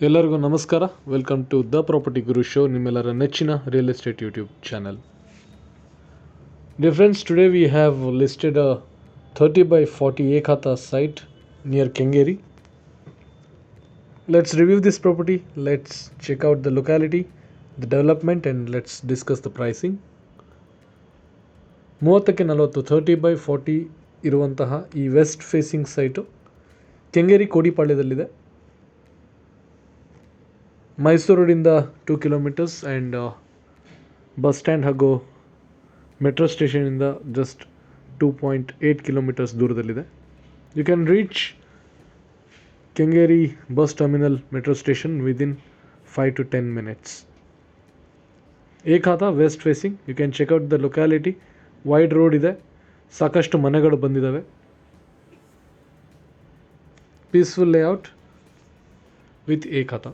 ಎಲ್ಲರಿಗೂ ನಮಸ್ಕಾರ. Welcome to the property Guru show ನಿಮ್ಮೆಲ್ಲರ ನೆಚ್ಚಿನ real estate YouTube channel difference today we have listed a thirty by forty Ekatha site near Kengeri let's review this property let's check out the locality the development and let's discuss the pricing ಮೂವತ್ತಕ್ಕೆ ನಲವತ್ತು thirty by forty ಇರುವಂತಹ ಈ west facing site Kengeri ಕೋಡಿಪಾಳ್ಯದಲ್ಲಿದೆ ಮೈಸೂರು ರೋಡಿಂದ two kilometres and bus stand ಹಾಗೂ metro ಸ್ಟೇಷನಿಂದ just two point eight kilometres ದೂರದಲ್ಲಿದೆ. You can reach Kengeri bus terminal metro station within five to ten minutes Ekatha west facing you can check out the locality wide road ಇದೆ. ಸಾಕಷ್ಟು ಮನೆಗಳು ಬಂದಿದ್ದಾವೆ peaceful layout with Ekatha.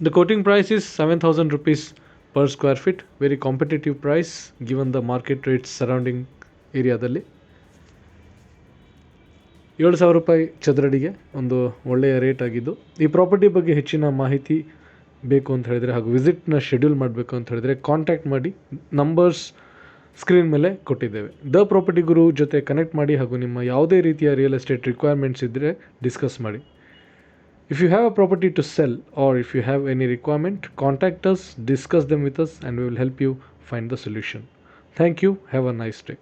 The quoting price is 7000 rupees per square feet, very competitive price given the market rates surrounding ಏರಿಯಾದಲ್ಲಿ ಏಳು ಸಾವಿರ ರೂಪಾಯಿ ಚದರಡಿಗೆ ಒಂದು ಒಳ್ಳೆಯ ರೇಟ್ ಆಗಿದ್ದು. ಈ ಪ್ರಾಪರ್ಟಿ ಬಗ್ಗೆ ಹೆಚ್ಚಿನ ಮಾಹಿತಿ ಬೇಕು ಅಂತ ಹೇಳಿದರೆ ಹಾಗೂ ವಿಸಿಟ್ನ ಶೆಡ್ಯೂಲ್ ಮಾಡಬೇಕು ಅಂತ ಹೇಳಿದರೆ ಕಾಂಟ್ಯಾಕ್ಟ್ ಮಾಡಿ ನಂಬರ್ಸ್ ಸ್ಕ್ರೀನ್ ಮೇಲೆ ಕೊಟ್ಟಿದ್ದೇವೆ. ದ ಪ್ರಾಪರ್ಟಿ ಗುರು ಜೊತೆ ಕನೆಕ್ಟ್ ಮಾಡಿ ಹಾಗೂ ನಿಮ್ಮ ಯಾವುದೇ ರೀತಿಯ ರಿಯಲ್ ಎಸ್ಟೇಟ್ ರಿಕ್ವೈರ್ಮೆಂಟ್ಸ್ ಇದ್ದರೆ ಡಿಸ್ಕಸ್ ಮಾಡಿ. If you have a property to sell or if you have any requirement, contact us, discuss them with us, and we will help you find the solution. Thank you. Have a nice day.